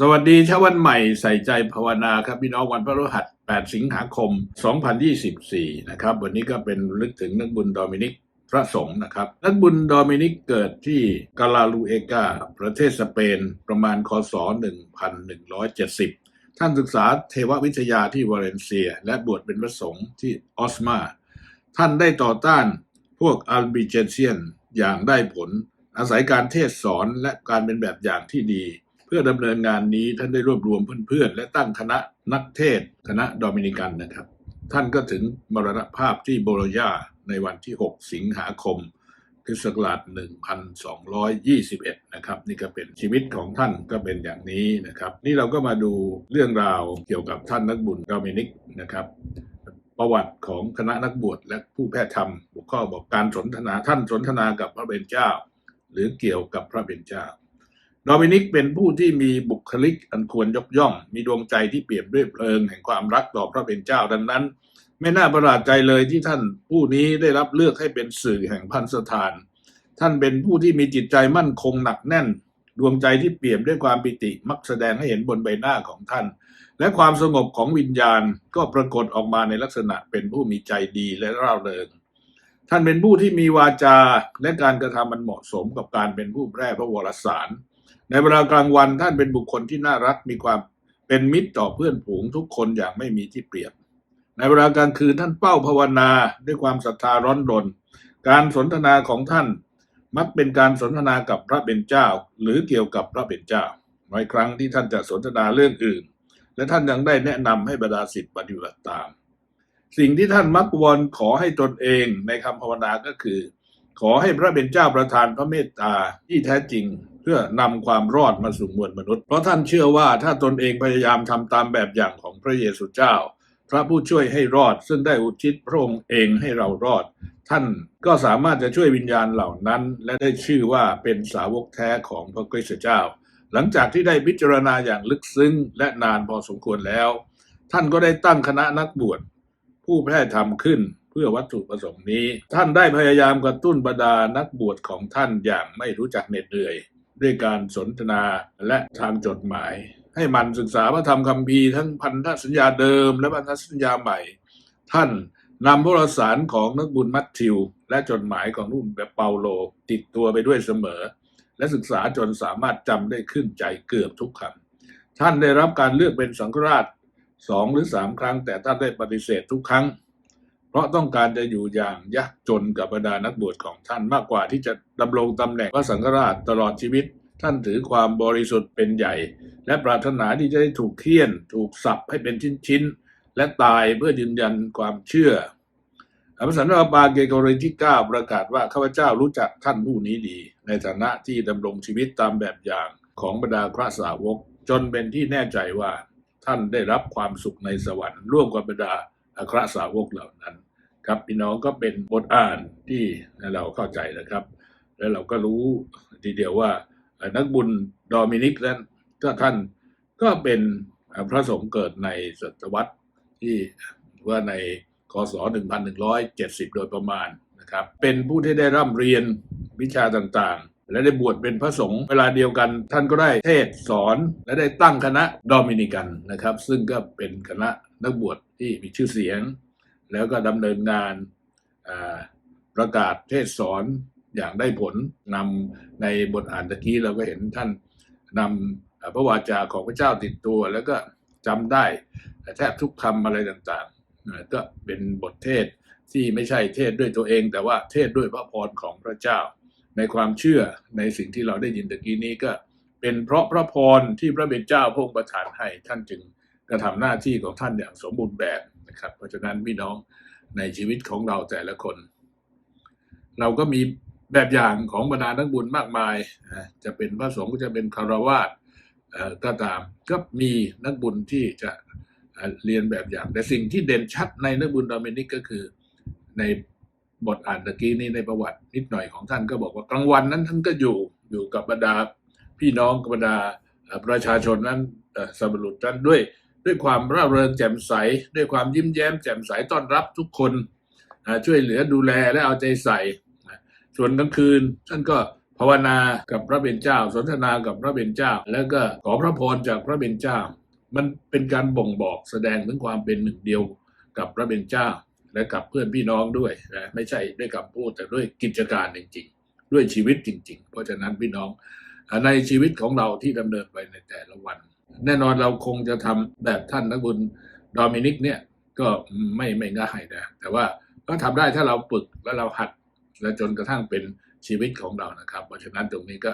สวัสดีเช้าวันใหม่ใส่ใจภาวนาครับพี่น้องวันพระฤหัส 8 สิงหาคม 2024 นะครับ วันนี้ก็เป็นลึกถึงนักบุญโดมินิกพระสงฆ์นะครับ นักบุญโดมินิกเกิดที่กาลาลูเอกา ประเทศสเปน ประมาณคศ 1170 ท่านศึกษาเทววิทยาที่วาเลนเซีย และบวชเป็นพระสงฆ์ที่ออสมา ท่านได้ต่อต้านพวกอัลบิเจนเซียนอย่างได้ผล อาศัยการเทศสอนและการเป็นแบบอย่างที่ดี พื่อดำเนินงานนี้ท่านได้รวบรวมเพื่อนๆ และตั้งคณะนักเทศ คณะโดมินิกันนะครับ ท่านก็ถึงมรณภาพที่โบโลญาในวันที่ 6 สิงหาคมคศักราช1221 นะครับ นี่ก็เป็นชีวิตของท่านก็เป็นอย่างนี้นะครับ นี่เราก็มาดูเรื่องราวเกี่ยวกับท่านนักบุญโดมินิกนะครับ ประวัติของคณะนักบวชและผู้แพทย์ธรรมหัวข้อบอกการสนทนาท่านสนทนากับพระเบญเจ้า หรือเกี่ยวกับพระเบญเจ้า โดมินิกเป็นผู้ที่มีบุคลิกอันควรยกย่อง มีดวงใจที่เปี่ยมด้วยเพลิง แห่งความรักต่อพระเป็นเจ้าดังนั้น ไม่น่าประหลาดใจเลยที่ท่านผู้นี้ได้รับเลือกให้เป็นสื่อแห่งพันสถาน ท่านเป็นผู้ที่มีจิตใจมั่นคงหนักแน่น ดวงใจที่เปี่ยมด้วยความปิติมักแสดงให้เห็นบนใบหน้าของท่าน และความสงบของวิญญาณก็ปรากฏออกมาในลักษณะเป็นผู้มีใจดีและร่าเริงท่านเป็นผู้ที่มีวาจาและการกระทำมันเหมาะสมกับการเป็นผู้แพร่พระวรสาร ในเวลากลางวันท่านเป็นบุคคลที่น่ารักมีความเป็นมิตรต่อเพื่อนฝูงทุกคนอย่างไม่มีที่เปรียบ ในเวลากลางคืนท่านเป้าภาวนาด้วยความศรัทธาร้อนรน การสนทนาของท่านมักเป็นการสนทนากับพระเป็นเจ้า หรือเกี่ยวกับพระเป็นเจ้าน้อยครั้งที่ท่านจะสนทนาเรื่องอื่น และท่านยังได้แนะนำให้บรรดาศิษย์ปฏิบัติตาม สิ่งที่ท่านมักวอนขอให้ตนเองในคำภาวนาก็คือ ขอให้พระเป็นเจ้าประทานพระเมตตาที่แท้จริง เพื่อนำความรอดมาสู่มวลมนุษย์ เพราะท่านเชื่อว่าถ้าตนเองพยายามทำตามแบบอย่างของพระเยซูเจ้า พระผู้ช่วยให้รอดซึ่งได้อุทิศพระองค์เองให้เรารอด ท่านก็สามารถจะช่วยวิญญาณเหล่านั้น และได้ชื่อว่าเป็นสาวกแท้ของพระคริสต์เจ้า หลังจากที่ได้พิจารณาอย่างลึกซึ้งและนานพอสมควรแล้ว ท่านก็ได้ตั้งคณะนักบวชผู้แพร่ธรรมขึ้นเพื่อวัตถุประสงค์นี้ ท่านได้พยายามกระตุ้นบรรดานักบวชของท่านอย่างไม่รู้จักเหน็ดเหนื่อย ด้วยการสนทนาและทางจดหมาย ให้มันศึกษาพระธรรมคัมภีร์ทั้งพันธสัญญาเดิมและพันธสัญญาใหม่ ท่านนำพระสารของนักบุญมัทธิว และจดหมายของนุ่มแบบเปาโล ติดตัวไปด้วยเสมอ และศึกษาจนสามารถจำได้ขึ้นใจเกือบทุกคำท่านได้รับการเลือกเป็นสังฆราชสองหรือสามครั้ง แต่ท่านได้ปฏิเสธทุกครั้ง เพราะต้องการจะอยู่อย่างยากจนกับบรรดานักบวชของท่านมากกว่าที่จะดำรงตำแหน่งพระสังฆราชตลอดชีวิต ท่านถือความบริสุทธิ์เป็นใหญ่ และปรารถนาที่จะได้ถูกเคี่ยน ถูกสับให้เป็นชิ้นๆ และตายเพื่อยืนยันความเชื่อพระสันตะปาเกโกริที่9ประกาศว่าข้าพเจ้ารู้จักท่านผู้นี้ดี ในฐานะที่ดำรงชีวิตตามแบบอย่างของบรรดาพระสาวก จนเป็นที่แน่ใจว่าท่านได้รับความสุขในสวรรค์ร่วมกับบรรดา อัครสาวกเหล่านั้นครับพี่น้องก็เป็นบทอ่านที่เราเข้าใจนะครับ แล้วเราก็รู้ทีเดียวว่านักบุญโดมินิกนั้นก็ท่านก็เป็นพระสงฆ์เกิดในศตวรรษที่ว่าในคศ 1170 โดยประมาณนะครับ เป็นผู้ที่ได้ร่ำเรียนวิชาต่างๆ และได้บวชเป็นพระสงฆ์เวลาเดียวกัน ท่านก็ได้เทศสอนและได้ตั้งคณะโดมินิกันนะครับ ซึ่งก็เป็นคณะ นักบวชที่มีชื่อเสียง แล้วก็ดำเนินงานประกาศเทศสอนอย่างได้ผลนำในบทอ่านตะกี้เราก็เห็นท่านนำพระวาจาของพระเจ้าติดตัว แล้วก็จำได้แทบทุกคำอะไรต่างๆ ก็เป็นบทเทศที่ไม่ใช่เทศด้วยตัวเอง แต่ว่าเทศด้วยพระพรของพระเจ้า ในความเชื่อในสิ่งที่เราได้ยินตะกี้นี้ก็เป็นเพราะพระพรที่พระเป็นเจ้าพระองค์ประทานให้ท่านจึง กระทำหน้าที่ของท่านอย่างสมบูรณ์แบบนะครับ เพราะฉะนั้นพี่น้องในชีวิตของเราแต่ละคน เราก็มีแบบอย่างของบรรดานักบุญมากมาย จะเป็นพระสงฆ์ก็จะเป็นคารวาสก็ตามก็มีนักบุญที่จะเรียนแบบอย่าง แต่สิ่งที่เด่นชัดในนักบุญโดมินิกก็คือในบทอ่านตะกี้นี้ในประวัตินิดหน่อยของท่านก็บอกว่ากลางวันนั้นท่านก็อยู่อยู่กับบรรดาพี่น้องกับบรรดาประชาชนนั้นสมรุปท่านด้วย ด้วยความร่าเริงแจ่มใส ด้วยความยิ้มแย้มแจ่มใสต้อนรับทุกคนช่วยเหลือดูแลและเอาใจใส่ ส่วนกลางคืนท่านก็ภาวนากับพระเป็นเจ้า สนทนากับพระเป็นเจ้า แล้วก็ขอพระพรจากพระเป็นเจ้า มันเป็นการบ่งบอกแสดงถึงความเป็นหนึ่งเดียวกับพระเป็นเจ้า และกับเพื่อนพี่น้องด้วยนะไม่ใช่ด้วยคำพูดแต่ด้วยกิจการจริงๆ ด้วยชีวิตจริง ๆ เพราะฉะนั้นพี่น้องในชีวิตของเราที่ดำเนินไปในแต่ละวัน แน่นอนเราคงจะทำแบบท่านนักบุญโดมินิกเนี่ยก็ไม่ไม่ง่ายนะ แต่ว่าก็ทำได้ถ้าเราฝึกและเราหัด และจนกระทั่งเป็นชีวิตของเรานะครับ เพราะฉะนั้นตรงนี้ก็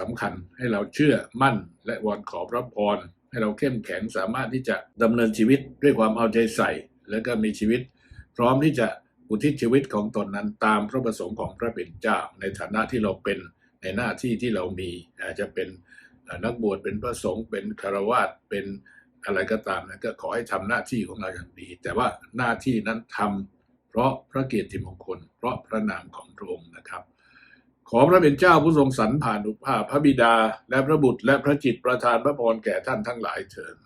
สำคัญให้เราเชื่อมั่นและวอนขอพระพรให้เราเข้มแข็งสามารถที่จะดำเนินชีวิตด้วยความเอาใจใส่ แล้วก็มีชีวิต พร้อมที่จะอุทิศชีวิตของตนนั้นตามพระประสงค์ของพระเป็นเจ้า ในฐานะที่เราเป็นในหน้าที่ที่เรามีอาจจะเป็น นักบวชเป็นพระสงฆ์เป็นคารวาสเป็นอะไรก็ตามนะก็ขอให้ทำหน้าที่ของเราอย่างดี แต่ว่าหน้าที่นั้นทำเพราะพระเกียรติมงคล เพราะพระนามของพระองค์นะครับ ขอพระเป็นเจ้าผู้ทรงสรรผ่านุภาพพระบิดา และพระบุตรและพระจิตประทานพระพรแก่ท่านทั้งหลายเถิด